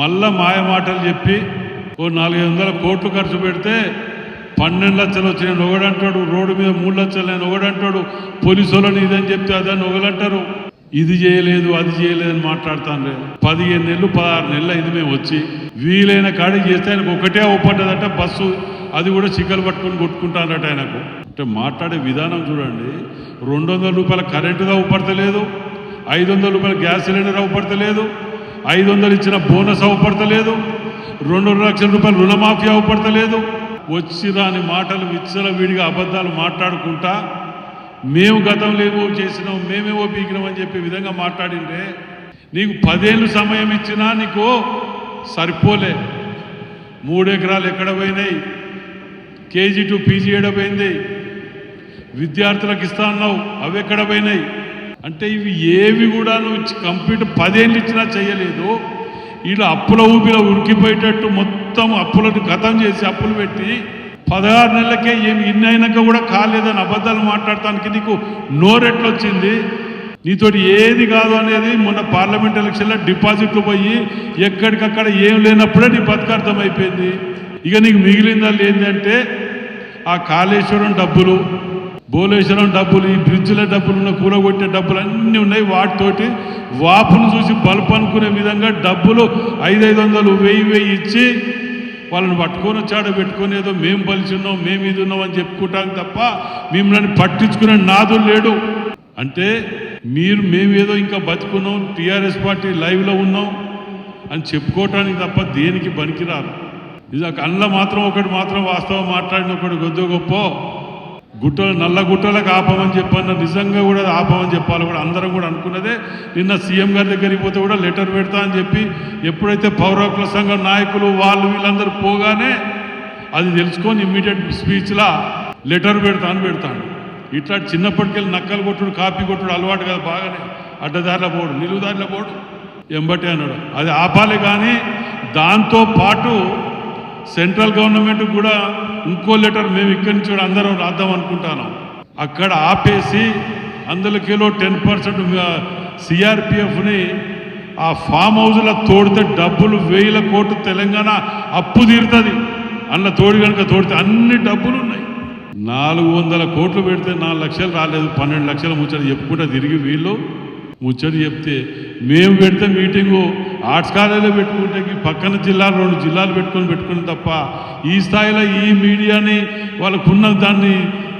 మళ్ళా మాయ మాటలు చెప్పి ఓ నాలుగు వందల కోట్లు ఖర్చు పెడితే పన్నెండు లక్షలు వచ్చినాయని ఒకడంటాడు రోడ్డు మీద మూడు లక్షలు నేను ఒకడంటాడు పోలీసు వాళ్ళని ఇదని చెప్తే అదని ఒకలంటారు ఇది చేయలేదు అది చేయలేదు అని మాట్లాడుతాను పదిహేను నెలలు పదహారు నెలలు ఇది మేము వచ్చి. వీలైన కాడికి చేస్తే ఆయనకు ఒకటే ఒప్పంటదంట బస్సు. అది కూడా చిక్కలు పట్టుకొని కొట్టుకుంటానట ఆయనకు. అంటే మాట్లాడే విధానం చూడండి. రెండు వందల రూపాయల కరెంటు అవపడతలేదు. ఐదు వందల రూపాయల గ్యాస్ సిలిండర్ అవపడతలేదు. ఐదు వందలు ఇచ్చిన బోనస్ అవపడతలేదు. రెండు లక్షల రూపాయలు రుణమాఫీ అవపడతలేదు. వచ్చి రాని మాటలు విచ్చలవిడిగా అబద్ధాలు మాట్లాడుకుంటా మేము గతంలో ఏమో చేసినాం మేమేమో పీకినాం అని చెప్పే విధంగా మాట్లాడింటే నీకు పదేళ్ళు సమయం ఇచ్చినా నీకు సరిపోలే. మూడెకరాలు ఎక్కడ పోయినాయి? కేజీ టు పీజీ ఏడ పోయింది? విద్యార్థులకు ఇస్తా అన్నావు అవి ఎక్కడ పోయినాయి? అంటే ఇవి ఏవి కూడా నువ్వు ఇచ్చి కంప్లీట్ పదేళ్ళు ఇచ్చినా చేయలేదు వీళ్ళు అప్పుల ఊపిలో ఉరికిపోయేటట్టు మొత్తం అప్పులను గతం చేసి అప్పులు పెట్టి పదహారు నెలలకే ఏమి ఇన్ని అయినాక కూడా కాలేదని అబద్ధాలు మాట్లాడటానికి నీకు నోరెట్లొచ్చింది? నీతోటి ఏది కాదు అనేది మొన్న పార్లమెంట్ ఎలక్షన్లో డిపాజిట్లు పోయి ఎక్కడికక్కడ ఏం లేనప్పుడే నీ బతకార్థం అయిపోయింది ఇక నీకు మిగిలిందా ఏంటంటే ఆ కాళేశ్వరం డబ్బులు భువనేశ్వరం డబ్బులు ఈ బ్రిడ్జ్ల డబ్బులు ఉన్న కూలగొట్టే డబ్బులు అన్నీ ఉన్నాయి. వాటితోటి వాపును చూసి బల్బ్ అనుకునే విధంగా డబ్బులు ఐదు ఐదు వందలు వెయ్యి వెయ్యి ఇచ్చి వాళ్ళని పట్టుకొని వచ్చాడ పెట్టుకొని ఏదో మేము పలిచి ఉన్నాం మేము ఇది ఉన్నాం అని చెప్పుకుంటాం తప్ప మిమ్మల్ని పట్టించుకునే నాదు లేడు. అంటే మీరు మేమేదో ఇంకా బతుకున్నాం టీఆర్ఎస్ పార్టీ లైవ్లో ఉన్నాం అని చెప్పుకోవటానికి తప్ప దేనికి పనికిరారు ఇది అందులో మాత్రం ఒకటి మాత్రం వాస్తవం మాట్లాడిన ఒకటి గొద్దు గొప్ప. గుట్టలు నల్ల గుట్టలకు ఆపమని చెప్పన్న నిజంగా కూడా ఆపమని చెప్పాలి కూడా. అందరం కూడా అనుకున్నదే నిన్న సీఎం గారి దగ్గరికి పోతే కూడా లెటర్ పెడతా అని చెప్పి ఎప్పుడైతే పౌరకుల సంఘం నాయకులు వాళ్ళు వీళ్ళందరూ పోగానే అది తెలుసుకొని ఇమ్మీడియట్ స్పీచ్లా లెటర్ పెడతా అని పెడతాను ఇట్లా చిన్నప్పటికెళ్ళి నక్కలు కొట్టుడు కాపీ కొట్టుడు అలవాటు కదా బాగానే. అడ్డదారిలో పోడు నిలువుదారిలో పోడు. ఎంబటే అన్నాడు. అది ఆపాలి కానీ దాంతో పాటు సెంట్రల్ గవర్నమెంట్ కూడా ఇంకో లెటర్ మేము ఇక్కడి నుంచి కూడా అందరం రాద్దాం అనుకుంటాను. అక్కడ ఆపేసి అందులోకిలో టెన్ పర్సెంట్ సిఆర్పిఎఫ్ని ఆ ఫామ్ హౌస్లో తోడితే డబ్బులు వేల కోట్లు తెలంగాణ అప్పు తీరుతుంది. అందులో తోడు కనుక తోడితే అన్ని డబ్బులు ఉన్నాయి నాలుగు వందల కోట్లు పెడితే నాలుగు లక్షలు రాలేదు. పన్నెండు లక్షల ముచ్చట చెప్పుకుంటా తిరిగి వీళ్ళు ముచ్చట చెప్తే మేము పెడితే మీటింగు ఆర్ట్స్ కాలేజీలో పెట్టుకుంటే పక్కన జిల్లాలు రెండు జిల్లాలు పెట్టుకొని పెట్టుకుని తప్ప ఈ స్థాయిలో ఈ మీడియాని వాళ్ళకున్న దాన్ని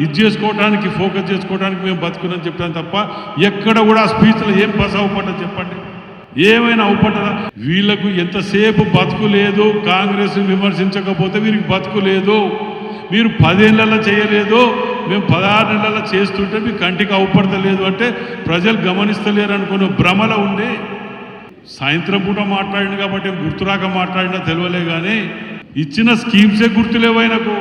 ఇది చేసుకోవడానికి ఫోకస్ చేసుకోవడానికి మేము బతుకున్నాం చెప్పాను తప్ప ఎక్కడ కూడా స్పీచ్లో ఏం బస అవ్వపడ్డా చెప్పండి. ఏమైనా అవపడ్డదా వీళ్ళకు ఎంతసేపు బతుకు లేదు కాంగ్రెస్ విమర్శించకపోతే వీరికి బతుకు లేదు. మీరు పదేళ్ళలో చేయలేదు మేము పదహారు నెలల చేస్తుంటే మీ కంటికి అవపడతలేదు అంటే ప్రజలు గమనిస్తలేరు అనుకున్న భ్రమలో ఉండే సాయంత్రం పూట మాట్లాడింది కాబట్టి గుర్తురాక మాట్లాడినా తెలియలే కానీ ఇచ్చిన స్కీమ్సే గుర్తులేవైనకు.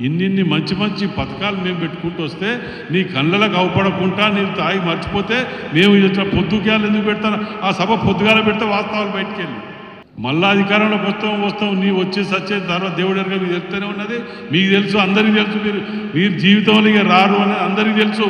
ఇన్నిన్ని మంచి మంచి పథకాలు మేము పెట్టుకుంటూ వస్తే నీ కళ్ళలకు అవపడకుండా నీ తాగి మర్చిపోతే మేము ఇట్లా పొద్దుగాలు ఎందుకు పెడతాను ఆ సభ పొద్దుగాల పెడితే వాస్తవాలు బయటికి వెళ్ళి మళ్ళా అధికారంలోకి వస్తాం వస్తాం నీ వచ్చే సచ్చే తర్వాత దేవుడు ఎరుగా మీకు తెలుస్తూనే ఉన్నది. మీకు తెలుసు అందరికీ తెలుసు మీరు. మీరు జీవితంలో ఇక రారు అని అందరికీ తెలుసు.